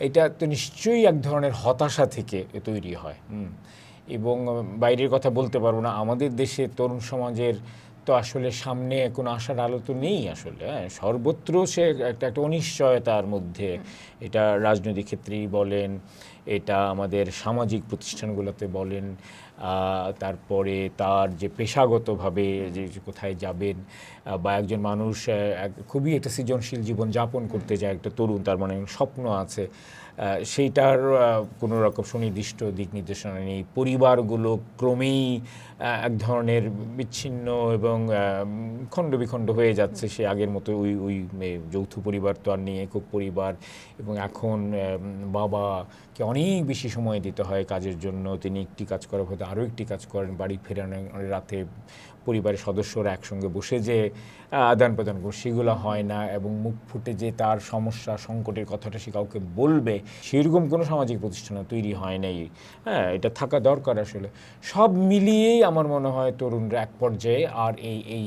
এটা তো নিশ্চয়ই এক ধরনের হতাশা থেকে তৈরি হয়। এবং বাইরের কথা বলতে পারব না। আমাদের দেশে তরুণ সমাজের তো আসলে সামনে কোনো আশার আলো তো নেই আসলে হ্যাঁ? সর্বত্র সে একটা একটা অনিশ্চয়তার মধ্যে এটা রাজনৈতিক ক্ষেত্রেই বলেন এটা আমাদের সামাজিক প্রতিষ্ঠানগুলোতে বলেন তারপরে তার যে পেশাগতভাবে যে কোথায় যাবেন বা একজন মানুষ খুবই একটা সৃজনশীল জীবন যাপন করতে যায় একটা তরুণ, তার মানে স্বপ্ন আছে সেইটার কোনো রকম সুনির্দিষ্ট দিক নির্দেশনা নেই। পরিবারগুলো ক্রমেই এক ধরনের বিচ্ছিন্ন এবং খণ্ড বিখণ্ড হয়ে যাচ্ছে। সে আগের মতো ওই ওই যৌথ পরিবার তো আর নেই, একক পরিবার এবং এখন বাবাকে অনেক বেশি সময় দিতে হয় কাজের জন্য। তিনি একটি কাজ করার হয়তো আরও একটি কাজ করেন, বাড়ি ফেরানো রাতে পরিবারের সদস্যরা একসঙ্গে বসে যে আদান প্রদান করে, সেগুলো হয় না এবং মুখ ফুটে যে তার সমস্যা, সংকটের কথাটা সে কাউকে বলবে, সেরকম কোনো সামাজিক প্রতিষ্ঠান তৈরি হয় নাই। হ্যাঁ এটা থাকা দরকার আসলে। সব মিলিয়েই আমার মনে হয় তরুণরা এক পর্যায়ে আর এই এই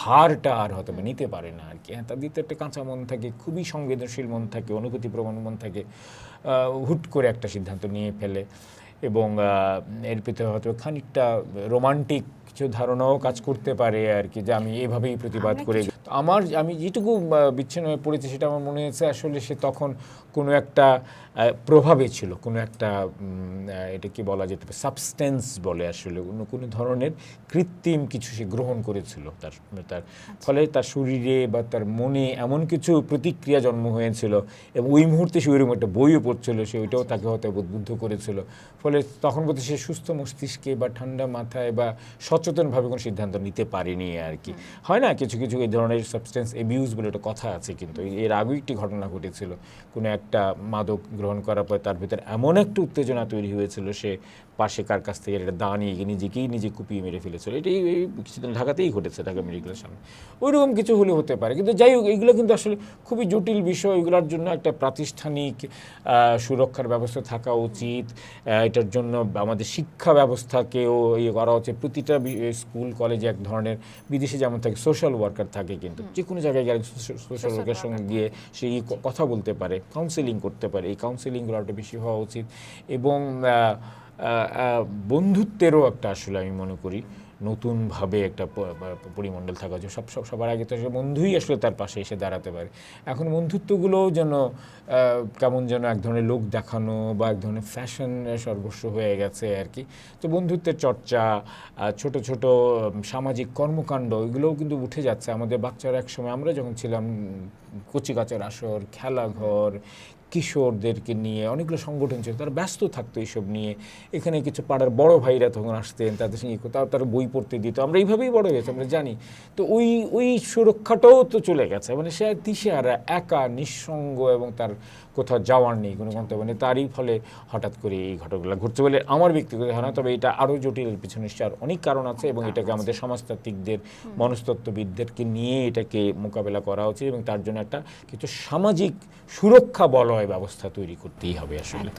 ভারটা আর হয়তো নিতে পারে না আর কি। হ্যাঁ তাদের তো একটা কাঁচা মন থাকে, খুবই সংবেদনশীল মন থাকে অনুভূতি প্রবণ মন থাকে হুট করে একটা সিদ্ধান্ত নিয়ে ফেলে। এবং এর ভিতরে হয়তো খানিকটা রোমান্টিক কিছু ধারণাও কাজ করতে পারে আর কি যে আমি এভাবেই প্রতিবাদ করে আমার আমি যেটুকু বিচ্ছিন্ন হয়ে পড়েছি সেটা আমার মনে হয়েছে আসলে সে তখন কোনো একটা প্রভাবে ছিল কোনো একটা এটা কি বলা যেতে পারে সাবস্টেন্স বলে আসলে অন্য কোনো ধরনের কৃত্রিম কিছু সে গ্রহণ করেছিল। তার তার ফলে তার শরীরে বা তার মনে এমন কিছু প্রতিক্রিয়া জন্ম হয়েছিল এবং ওই মুহূর্তে সে ওইরকম একটা বইও পড়ছিল সে ওইটাও তাকে হয়তো উদ্বুদ্ধ করেছিল। ফলে তখন বলতে সে সুস্থ মস্তিষ্কে বা ঠান্ডা মাথায় বা সচেতনভাবে কোনো সিদ্ধান্ত নিতে পারেনি আর কি। হয় না কিছু কিছু এই ধরনের সাবস্টেন্স এবিউজ বলে একটা কথা আছে কিন্তু। এর আগেও একটি ঘটনা ঘটেছিল। কোনো একটা মাদক গ্রহণ করার পর তার ভিতরে এমন একটা উত্তেজনা তৈরি হয়েছিল সে পাশে কার কাছ থেকে একটা দা নিয়ে নিজেকেই নিজে কুপিয়ে মেরে ফেলেছিল। এটাই এই কিছুদিন ঢাকাতেই ঘটেছে ঢাকা মেডিকেলের সামনে। ওইরকম কিছু হলে হতে পারে। কিন্তু যাই হোক, এগুলো কিন্তু আসলে খুবই জটিল বিষয়। এগুলোর জন্য একটা প্রাতিষ্ঠানিক সুরক্ষার ব্যবস্থা থাকা উচিত। এটার জন্য আমাদের শিক্ষা ব্যবস্থাকেও ইয়ে করা উচিত। প্রতিটা স্কুল, কলেজে এক ধরনের, বিদেশে যেমন থাকে সোশ্যাল ওয়ার্কার থাকে কিন্তু। যে কোনো জায়গায় গেলে সোশ্যাল ওয়ার্কের সঙ্গে গিয়ে সে কথা বলতে পারে কাউন্সিলিং করতে পারে এই কাউন্সিলিংগুলো আরও বেশি হওয়া উচিত। এবং বন্ধুত্বেরও একটা আসলে আমি মনে করি। নতুনভাবে একটা পরিমণ্ডল থাকা উচিত। সব সব, সবার আগে তো বন্ধুই আসলে তার পাশে এসে দাঁড়াতে পারে। এখন বন্ধুত্বগুলোও যেন কেমন যেন এক ধরনের লোক দেখানো বা এক ধরনের ফ্যাশন সর্বস্ব হয়ে গেছে আর কি। তো বন্ধুত্বের চর্চা ছোট ছোট সামাজিক কর্মকাণ্ড, এগুলোও কিন্তু উঠে যাচ্ছে। আমাদের বাচ্চারা একসময়, আমরা যখন ছিলাম কচিকাচার আসর, খেলাঘর কিশোরদেরকে নিয়ে অনেকগুলো সংগঠন ছিল তারা ব্যস্ত থাকতো এইসব নিয়ে। এখানে কিছু পাড়ার বড় ভাইরা তখন আসতেন তাদের সঙ্গে তারা তারা বই পড়তে দিত। আমরা এইভাবেই বড় হয়েছি আমরা জানি। তো ওই ওই সুরক্ষাটাও তো চলে গেছে। মানে সে দিশেহারা একা নিঃসঙ্গ এবং তার কোথাও যাওয়ার নেই কোনো গন্তব্য। নেই তারই ফলে হঠাৎ করে এই ঘটনাগুলো ঘটছে বলে আমার ব্যক্তিগত ধারণা। তবে এটা আরও জটিল পিছনে নিশ্চয় আর অনেক কারণ আছে এবং এটাকে আমাদের সমাজতাত্ত্বিকদের মনস্তত্ত্ববিদদেরকে নিয়ে এটাকে মোকাবেলা করা উচিত এবং তার জন্য একটা কিছু সামাজিক সুরক্ষা বলয় ব্যবস্থা তৈরি করতেই হবে আসলে।